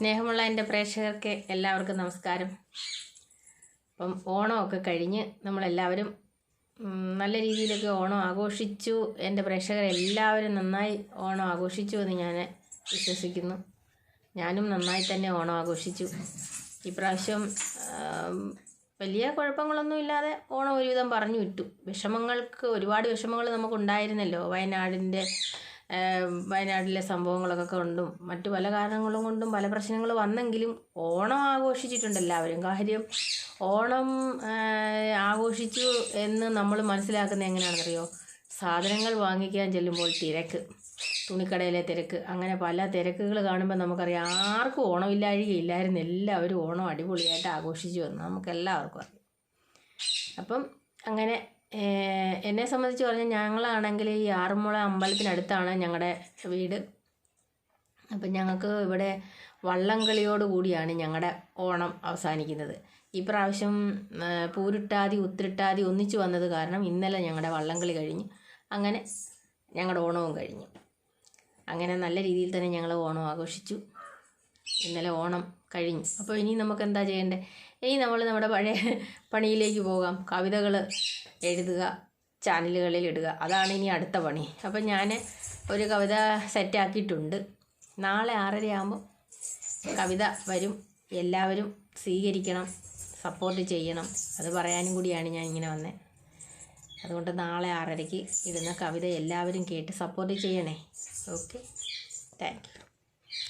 സ്നേഹമുള്ള എന്റെ പ്രേക്ഷകർക്ക് എല്ലാവർക്കും നമസ്കാരം. അപ്പം ഓണമൊക്കെ കഴിഞ്ഞ് നമ്മളെല്ലാവരും നല്ല രീതിയിലൊക്കെ ഓണം ആഘോഷിച്ചു. എന്റെ പ്രേക്ഷകരെല്ലാവരും നന്നായി ഓണം ആഘോഷിച്ചു എന്ന് ഞാൻ വിശ്വസിക്കുന്നു. ഞാനും നന്നായി തന്നെ ഓണം ആഘോഷിച്ചു. ഇപ്രാവശ്യം വലിയ വലിയ കുഴപ്പങ്ങളൊന്നുമില്ലാതെ ഓണം ഒരുവിധം പറഞ്ഞു വിട്ടു. വിഷമങ്ങൾക്ക് ഒരുപാട് വിഷമങ്ങൾ നമുക്കുണ്ടായിരുന്നല്ലോ വയനാടിന്റെ വയനാട്ടിലെ സംഭവങ്ങളൊക്കെ കൊണ്ടും മറ്റു പല കാരണങ്ങളും കൊണ്ടും പല പ്രശ്നങ്ങൾ വന്നെങ്കിലും ഓണം ആഘോഷിച്ചിട്ടുണ്ട് എല്ലാവരും. കാര്യം ഓണം ആഘോഷിച്ചു എന്ന് നമ്മൾ മനസ്സിലാക്കുന്നത് എങ്ങനെയാണെന്നറിയോ? സാധനങ്ങൾ വാങ്ങിക്കാൻ ചെല്ലുമ്പോൾ തിരക്ക് തുണിക്കടയിലെ തിരക്ക് അങ്ങനെ പല തിരക്കുകൾ കാണുമ്പോൾ നമുക്കറിയാം ആർക്കും ഓണമില്ലാഴികയില്ലായിരുന്നു എല്ലാവരും ഓണം അടിപൊളിയായിട്ട് ആഘോഷിച്ചു വന്നു നമുക്കെല്ലാവർക്കും അറിയാം. അപ്പം അങ്ങനെ എന്നെ സംബന്ധിച്ച് പറഞ്ഞാൽ ഞങ്ങളാണെങ്കിൽ ഈ ആറന്മുള അമ്പലത്തിനടുത്താണ് ഞങ്ങളുടെ വീട്. അപ്പം ഞങ്ങൾക്ക് ഇവിടെ വള്ളംകളിയോട് കൂടിയാണ് ഞങ്ങളുടെ ഓണം അവസാനിക്കുന്നത്. ഈ പ്രാവശ്യം പൂരിട്ടാതി ഉത്തിരിട്ടാതി ഒന്നിച്ചു വന്നത് കാരണം ഇന്നലെ ഞങ്ങളുടെ വള്ളംകളി കഴിഞ്ഞു. അങ്ങനെ ഞങ്ങളുടെ ഓണവും കഴിഞ്ഞു. അങ്ങനെ നല്ല രീതിയിൽ തന്നെ ഞങ്ങൾ ഓണം ആഘോഷിച്ചു. ഇന്നലെ ഓണം കഴിഞ്ഞു. അപ്പോൾ ഇനി നമുക്ക് എന്താ ചെയ്യേണ്ടത് ഇനി നമ്മൾ നമ്മുടെ പഴയ പണിയിലേക്ക് പോകാം. കവിതകൾ എഴുതുക ചാനലുകളിൽ ഇടുക. അതാണ് ഇനി അടുത്ത പണി. അപ്പം ഞാൻ ഒരു കവിത സെറ്റാക്കിയിട്ടുണ്ട് നാളെ ആറരയാകുമ്പോൾ കവിത വരും. എല്ലാവരും സ്വീകരിക്കണം സപ്പോർട്ട് ചെയ്യണം. അത് പറയാനും കൂടിയാണ് ഞാൻ ഇങ്ങനെ വന്നത് അതുകൊണ്ട് നാളെ ആറരയ്ക്ക് ഇടുന്ന കവിത എല്ലാവരും കേട്ട് സപ്പോർട്ട് ചെയ്യണേ. Okay thank